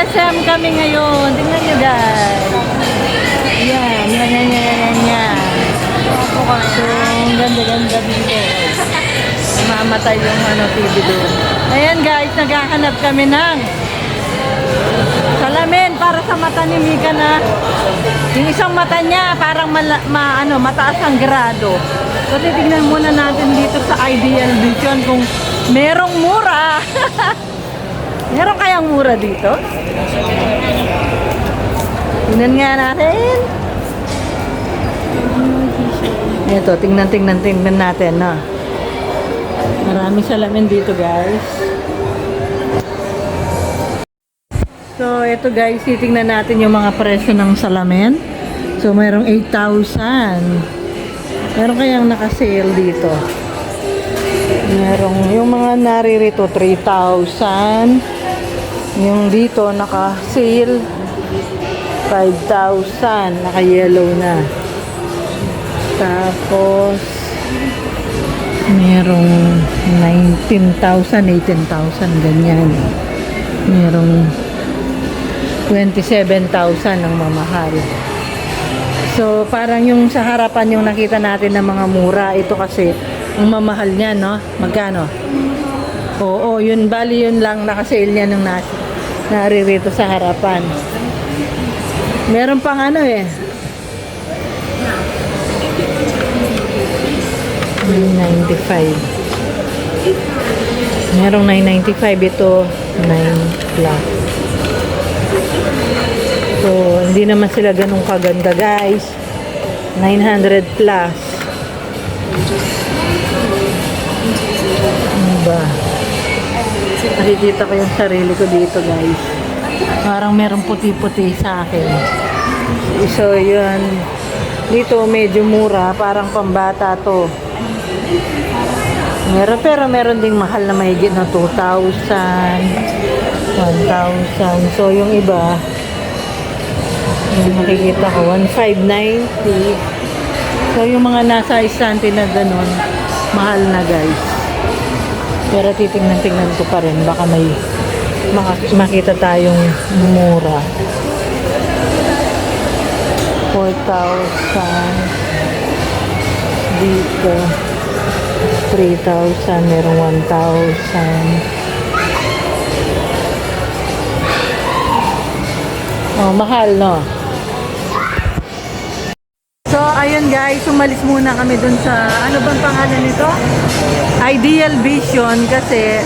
SM kami ngayon. Tingnan nyo guys. Yan, yan, yan, yan, yan, yan. So, ang ganda-ganda dito. Mamatay yung ano, TV doon. Ayan guys, naghahanap kami ng salamin para sa mata ni Mika na yung isang mata niya parang mala, ma, ano, mataas ang grado. So titignan muna natin dito sa Ideal Vision kung merong mura. Meron kayang mura dito? Tingnan nga natin. Ito, tingnan, tingnan, tingnan natin, no? Maraming salamin dito, guys. So, ito guys, titingnan natin yung mga presyo ng salamin. So, mayroong 8,000. Meron kayang naka-sale dito. Merong, yung mga naririto, 3,000. Yung dito, naka-sale, 5,000. Naka-yellow na. Tapos, merong 19,000, 18,000, ganyan. Merong 27,000 ang mamahal. So, parang yung sa harapan yung nakita natin ng mga mura. Ito kasi, ang mamahal niya, no? Magkano? Oo, yun, bali yun lang nakasale niya nung nas naririto sa harapan. Meron pang ano eh. 995. Merong 995 ito, 9 plus. So, hindi naman sila ganun kaganda, guys. 900 plus. Nakikita ko yung sarili ko dito, guys. Parang merong puti-puti sa akin. So, yun. Dito, medyo mura. Parang pambata to. Meron, pero meron ding mahal na mahigit na 2,000, 1,000. So, yung iba, yung makikita ko, 1,590. So, yung mga nasa istante na ganun, mahal na guys. Pero titingnan-tingnan ko pa rin, baka may maka- makita tayong mura. 4,000 dito. 3,000 merong 1,000 oh mahal no ayun guys, umalis muna kami dun sa, ano bang pangalan nito? Ideal Vision kasi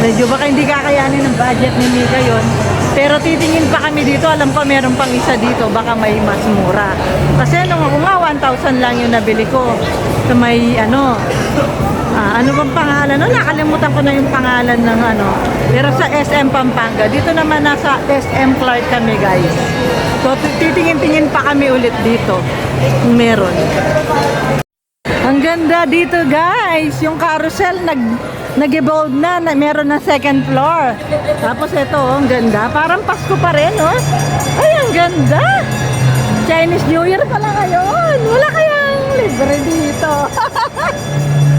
medyo baka hindi kakayanin ng budget ni Mika yon. Pero titingin pa kami dito, alam ko meron pang isa dito, baka may mas mura. Kasi nung ako nga, 1,000 lang yung nabili ko. So may ano, ah, ano bang pangalan? No, nakalimutan ko na yung pangalan ng ano. Pero sa SM Pampanga, dito naman nasa SM Clark kami guys. So titingin-tingin pa kami ulit dito. Kung meron. Ang ganda dito guys, yung carousel nag nag-evolve na, na meron na second floor. Tapos ito, oh, ang ganda. Parang Pasko pa rin, oh. Ay, ang ganda. Chinese New Year pala ngayon. Wala kayang libre dito.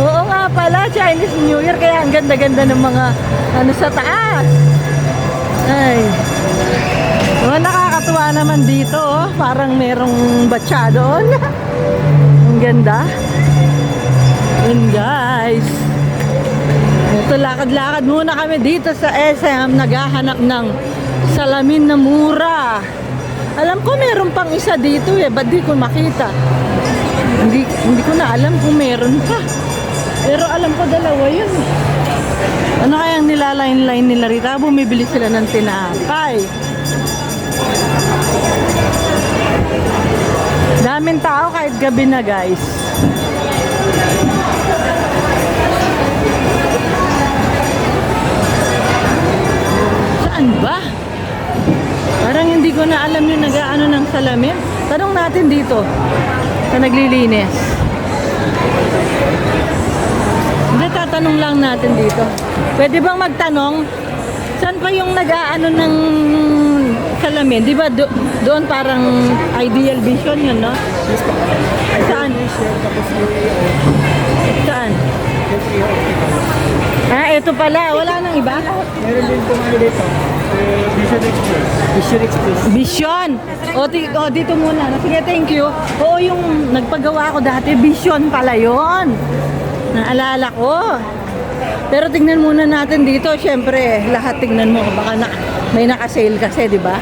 Oo nga pala, Chinese New Year. Kaya ang ganda-ganda ng mga ano sa taas. Ay. Oh, nakakatuwa naman dito, oh. Parang merong batsa doon. ang ganda. Yun guys. Ito, lakad-lakad muna kami dito sa SM. Naghahanap ng salamin na mura. Alam ko meron pang isa dito eh. Ba't di ko makita? Hindi, hindi ko na alam kung meron pa. Pero alam ko dalawa yun. Ano kayang nilalain-line nila rito? Ah, Bumibili sila ng tinapay. Daming tao kahit gabi na guys. Saan ba? Parang hindi ko na alam yung nag-ano ng salamin. Tanong natin dito sa naglilinis. Hindi, tatanong lang natin dito. Pwede bang magtanong? Saan pa yung nag-ano ng salamin? Di ba do- doon parang ideal vision yun, no? Saan? Saan? Ah, ito pala. Wala nang iba? Meron din po ano dito. Eh, Vision Express. Vision Express. Vision. O, o, dito muna. Sige, thank you. Oo, yung nagpagawa ko dati, Vision pala yon. Naalala ko. Pero tingnan muna natin dito. Siyempre, lahat tingnan mo. Baka na, may naka-sale kasi, di ba?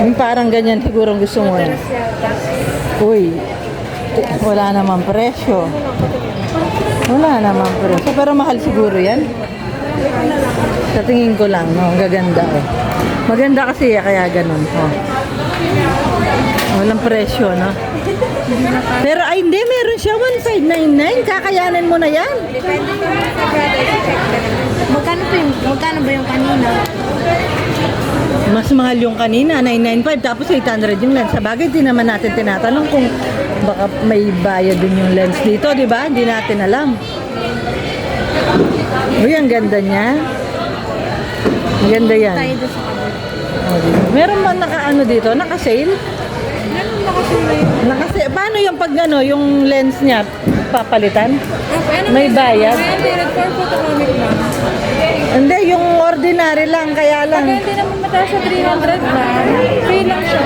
Yung parang ganyan siguro gusto mo. eh. Uy, wala namang presyo. Wala namang presyo. Pero mahal siguro yan. Sa tingin ko lang, no? Ang gaganda eh. Maganda kasi kaya ganun. Oh. Walang presyo, no? Pero ay hindi, meron siya 1599. Kakayanin mo na yan. Depende po sa brother. Magkano po yung, magkano ba yung kanina? Mas mahal yung kanina, 995, tapos 800 yung lens. Sa bagay, di naman natin tinatanong kung baka may bayad din yung lens dito, di ba? Hindi natin alam. Uy, ang ganda niya. Ang ganda yan. Meron ba naka ano dito? Naka-sale? Kasi na yun? Naka-sale. Paano yung pag ano, yung lens niya papalitan? ano May bayad? May unlimited for photocomic lang. Hindi, yung ordinary lang, kaya lang. Pag hindi naman mataas sa 300 na, free lang siya.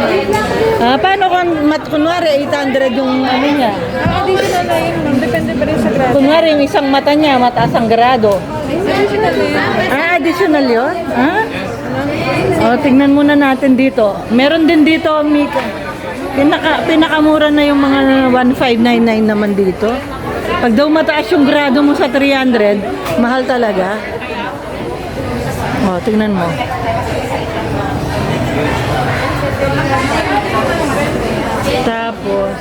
Ah, paano kung mat, kunwari 800 yung ano niya? Ang additional na yun, ma'am. Depende pa rin sa grado. Kunwari yung isang mata niya, mataas ang grado. Additional na yun. Ah, additional yun? Ah? Oh, tingnan muna natin dito. Meron din dito, Mika. Pinaka, pinakamura na yung mga 1599 naman dito. Pag daw mataas yung grado mo sa 300, mahal talaga. Oh, tingnan mo. Tapos,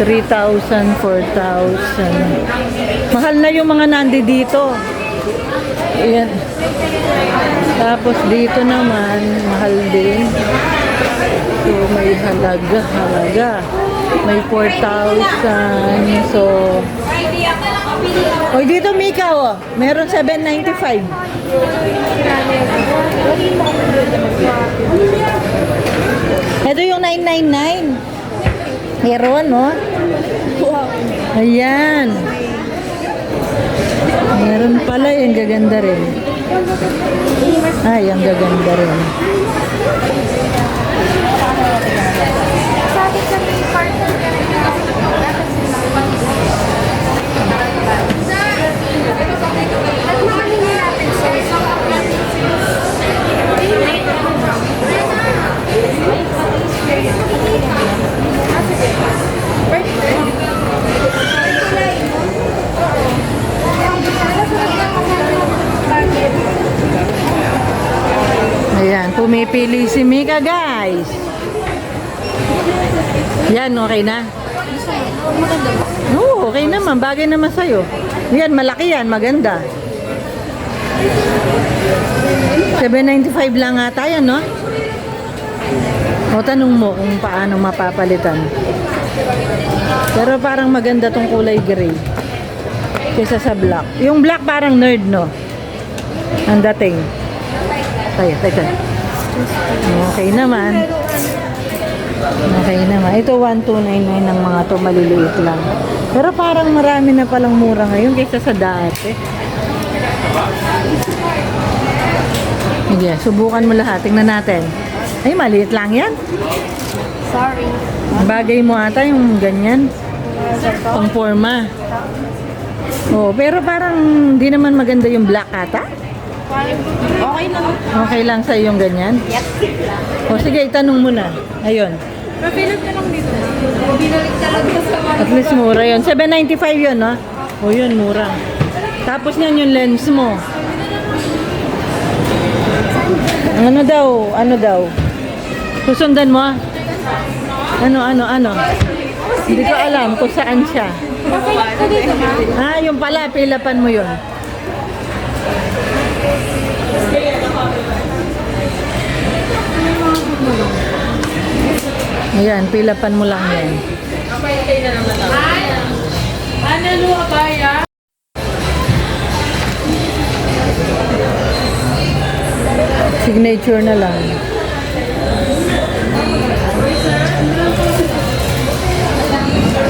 3,000, 4,000. Mahal na yung mga nandi dito. Ayan. Tapos dito naman, mahal din. So, may halaga, halaga. May 4,000. So, Oy, dito Mika, oh. Meron 795. Ito yung 999. Meron, no? Ayan. Meron pala, yung gaganda rin. Ay, ang gaganda rin. Yan, okay na? Oo, okay naman. Bagay naman sa'yo. Yan, malaki yan. Maganda. 795 lang ata yan, no? O, tanong mo kung paano mapapalitan. Pero parang maganda tong kulay gray. Kesa sa black. Yung black parang nerd, no? Ang dating. Tayo, tayo. Okay naman. Okay naman. Ito 1299 ng mga to maliliit lang. Pero parang marami na palang mura ngayon kaysa sa dati. Sige, subukan mo lahat. Tingnan natin. Ay, maliit lang yan. Sorry. Bagay mo ata yung ganyan. Pang forma. Oh, pero parang di naman maganda yung black ata. Okay lang. Okay lang sa yung ganyan. O sige, itanong mo na. Ayun. Papilit ka lang dito. Binalik talaga sa mga. At least mura yun. 795 yun, no? O yun, mura. Tapos yan yung lens mo. Ano daw? Ano daw? Susundan mo? Ano, ano, ano? Hindi ko alam kung saan siya. Ah, yung pala, pilapan mo yun. Ayan, pilapan mo lang yan. Kapayitay na naman ako. Ano luha ba yan? Signature na lang.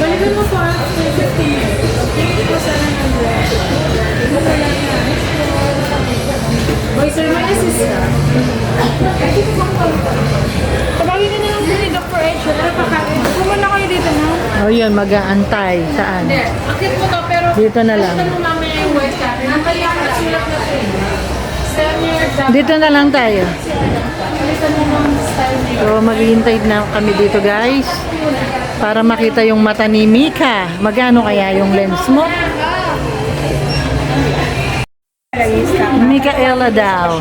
Balikan mo pa. 50. 50 po sana ng bread. Hindi mo kailangan. Sir, may assist. Tabawin na lang si Dr. Edge. Tara pa ka. Pumunta kayo dito na. O oh, yun, mag-aantay. Saan? Hindi. Akit mo ka, pero... Dito na lang. Kasi mo mamaya yung word ka. Nakaya ka sulat na siya. Dito na lang tayo. So, maghihintay na kami dito, guys. Para makita yung mata ni Mika. Magano kaya yung lens mo? Micaela daw.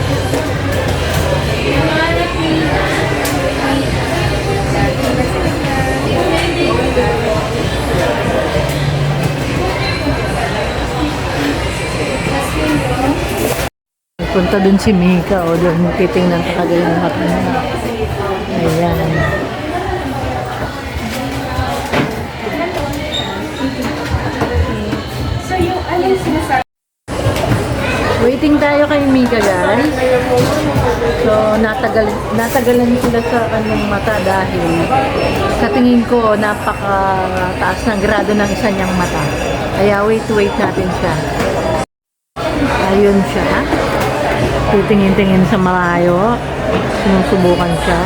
Punta dun si Mika o doon titingnan ka kagaya ng niya. Ayan. Waiting tayo kay Mika guys. So natagal natagalan sila sa kanyang mata dahil sa tingin ko napaka taas ng grado ng isa niyang mata. Kaya wait wait natin siya. Ayun siya. Titingin-tingin sa malayo. Sinusubukan siya.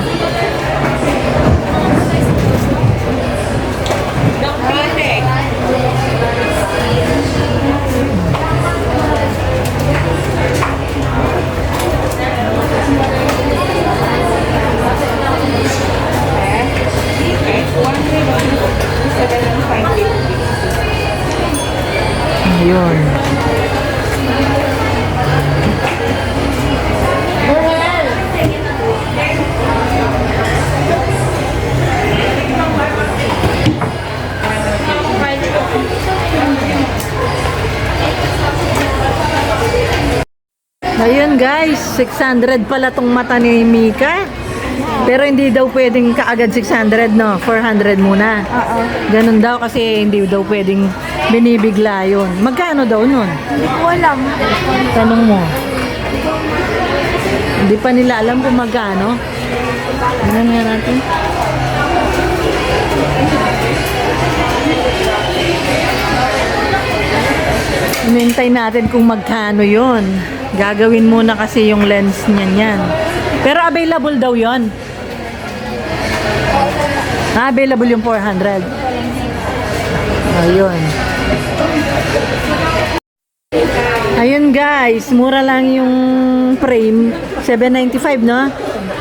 Ayun. Ayun guys, 600 pala tong mata ni Mika. Pero hindi daw pwedeng kaagad 600 no, 400 muna. Oo. Ganun daw kasi hindi daw pwedeng binibigla yun. Magkano daw nun? Hindi ko alam. Tanong mo. Hindi pa nila alam kung magkano. Ano nga natin? Inintay natin kung magkano yon. Gagawin muna kasi yung lens niyan yan. Pero available daw yon. Ah, available yung 400. Ayun. Ayun guys, mura lang yung frame, 795 no?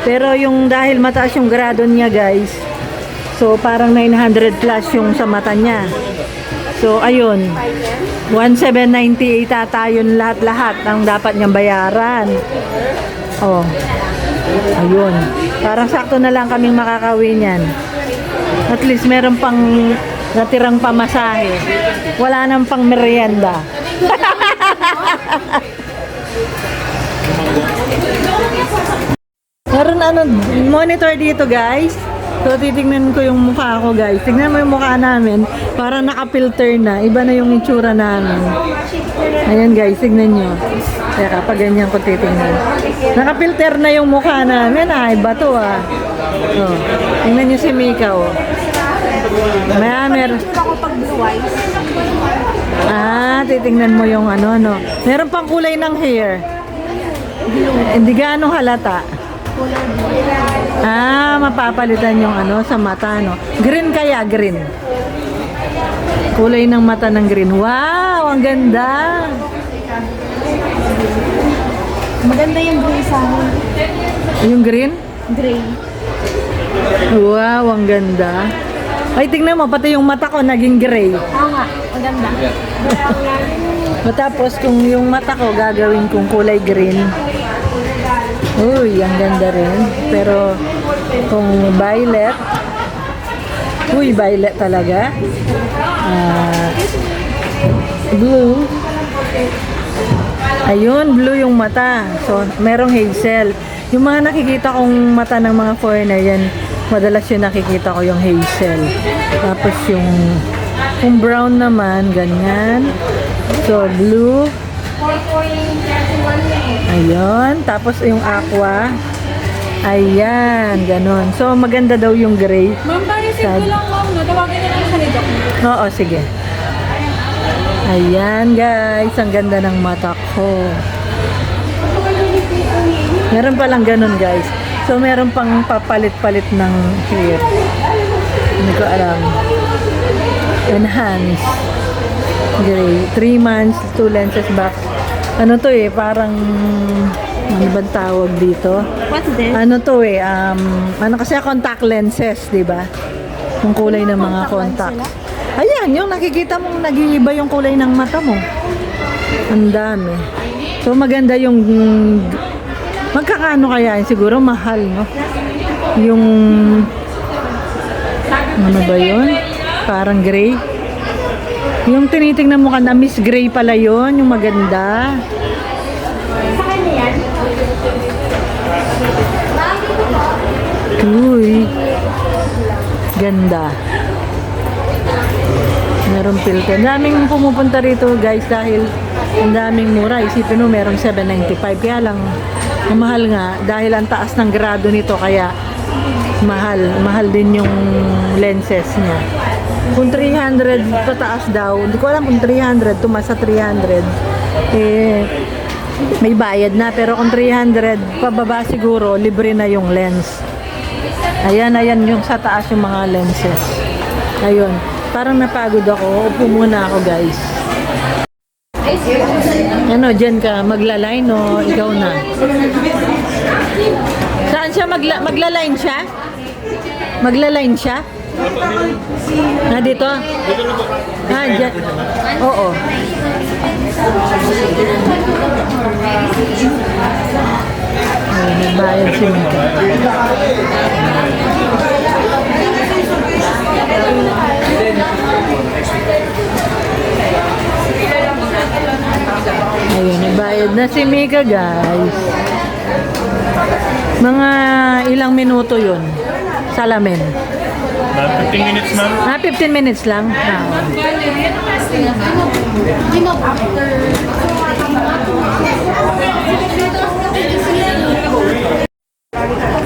Pero yung dahil mataas yung grado niya guys, so parang 900 plus yung sa mata niya. So ayun, 1798 ata yun lahat-lahat ang dapat niyang bayaran. Oh, ayun. Parang sakto na lang kaming makakawin yan. At least meron pang natirang pamasahe. Wala nang pang merienda. Meron ano, monitor dito guys. So titignan ko yung mukha ko guys. Tignan mo yung mukha namin. Para naka-filter na. Iba na yung itsura namin. Ayan guys, tignan nyo. Kaya kapag ganyan ko titignan. Naka-filter na yung mukha namin. Ah, iba to ah. Oh. Tingnan nyo si Mika oh. Maya, mer Ako pag blue eyes. Ah, titingnan mo yung ano, no. Meron pang kulay ng hair. Hindi gaano halata. Ah, mapapalitan yung ano sa mata, no. Green kaya, green. Kulay ng mata ng green. Wow, ang ganda. Maganda yung blue sa akin. Yung green? Gray. Wow, ang ganda. Ay, tingnan mo, pati yung mata ko naging gray. Oo nga, maganda. Matapos kung yung mata ko gagawin kong kulay green. Uy, ang ganda rin. Pero kung violet, uy, violet talaga. Ah, blue. Ayun, blue yung mata. So, merong hazel. Yung mga nakikita kong mata ng mga foreigner yan, madalas yung nakikita ko yung hazel. Tapos yung, yung brown naman, ganyan. So, blue. Ayun. Tapos yung aqua. Ayan, ganun. So, maganda daw yung gray. Ma'am, Sad. ko lang ma'am. No? Tawagin na lang siya ni Doc. Oo, sige. Ayan, guys. Ang ganda ng mata ko. Meron palang ganun, guys. So, meron pang papalit-palit ng hair. Hindi ko alam. Enhance. Gray. 3 months, 2 lenses back. Ano to eh, parang... Ano ba tawag dito? What's this? Ano to eh, um, ano kasi contact lenses, di ba? Yung kulay ng mga contacts. Ayan, yung nakikita mong nag-iiba yung kulay ng mata mo. Ang dami. So maganda yung magkakano kaya yun? Siguro mahal, no? Yung ano ba yun? Parang gray. Yung tinitingnan mo ka na Miss Gray pala yun, yung maganda. Ganda. Meron filter. Daming pumupunta rito guys dahil ang daming mura. Isipin mo merong 795. Kaya lang, ang mahal nga dahil ang taas ng grado nito kaya mahal. Mahal din yung lenses niya. Kung 300 pataas daw, hindi ko alam kung 300, tumas sa 300, eh, may bayad na. Pero kung 300, pababa siguro, libre na yung lens. Ayan, ayan yung sa taas yung mga lenses. Ayun. Parang napagod ako. Upo muna ako, guys. Ano, dyan ka, magla-line o ikaw na? Saan siya magla magla-line siya? Magla-line siya? Na dito? Ah, dyan. Oo. Ayun, nagbayad si Mika. Ayun, nagbayad na si Mika, guys. Mga ilang minuto yun. Salamin. Ma'am, 15 minutes, ma'am. Ah, 15 minutes lang. Ah,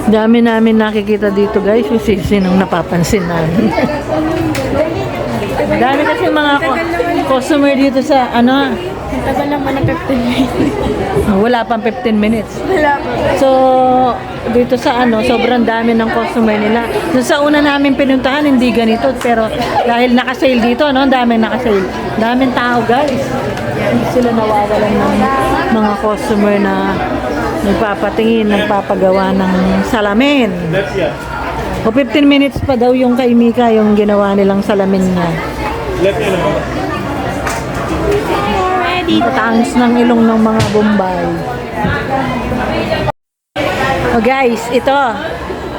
Dami namin nakikita dito guys, yung sinong napapansin namin. Dami kasi mga ko- customer dito sa ano, tagal naman ng 15 minutes. wala pang 15 minutes. Wala. So, dito sa ano, sobrang dami ng customer nila. Doon sa una namin pinuntahan, hindi ganito. Pero dahil naka-sale dito, no? Daming naka-sale. Daming tao, guys. Hindi sila nawawalan ng mga customer na nagpapatingin, nagpapagawa ng salamin. O 15 minutes pa daw yung kay Mika, yung ginawa nilang salamin niya. Tataangos ng ilong ng mga Bombay. Oh guys, ito.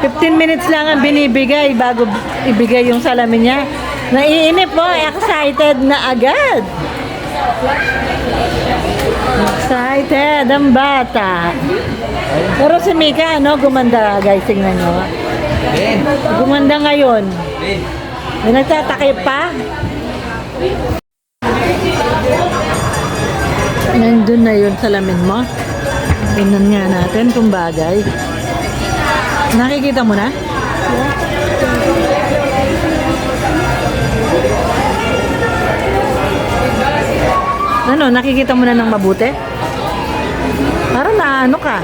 15 minutes lang ang binibigay bago ibigay yung salamin niya. Naiinip po, excited na agad. Excited ang bata. Pero si Mika, ano, gumanda guys, tingnan nyo. Gumanda ngayon. May nagtatakip pa. Nandun na yun salamin mo. Tingnan nga natin kung bagay. Nakikita mo na? Ano, nakikita mo na ng mabuti? Parang na ano ka?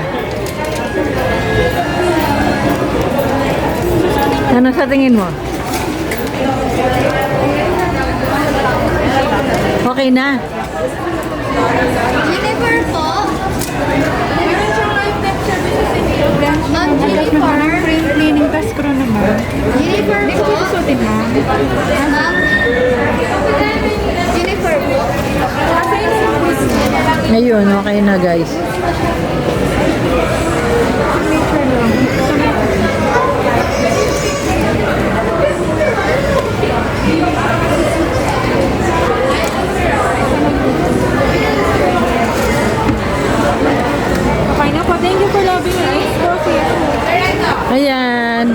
Ano sa tingin mo? Okay na. Jennifer po. Ma'am Jennifer. cleaning test ko naman. Jennifer po. ko susutin mo. Ma'am. Jennifer po. Ngayon, okay na guys. Okay na po. Thank you for loving us. Coffee. Ayan.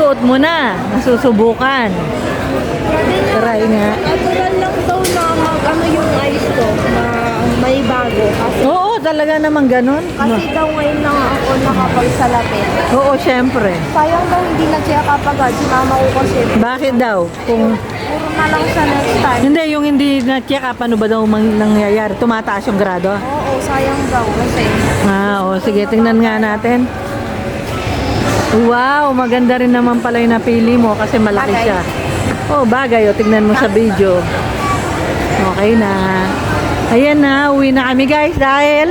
Sinusuot mo na. Nasusubukan. Try nga. Natural lang daw na mag ano yung eyes ko na may bago. Kasi, Oo, talaga naman ganun. kasi daw ngayon lang ako nakapagsalapit. Oo, syempre. Sayang daw hindi na-check up agad. Si mama ko kasi. Bakit daw? Kung Puro na lang siya next time. hindi, yung hindi na-check up, ano ba daw mang, nangyayari? Tumataas yung grado? Oo, sayang daw kasi. Ah, o sige, tingnan nga natin. Wow, maganda rin naman pala yung napili mo kasi malaki Bagay. siya. Oh, bagay. O, tignan mo sa video. Okay na. Ayan na, uwi na kami guys dahil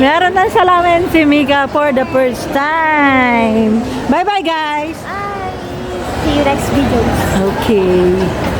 meron ng salamin si Mika for the first time. Bye-bye guys! Bye! See you next video. Okay.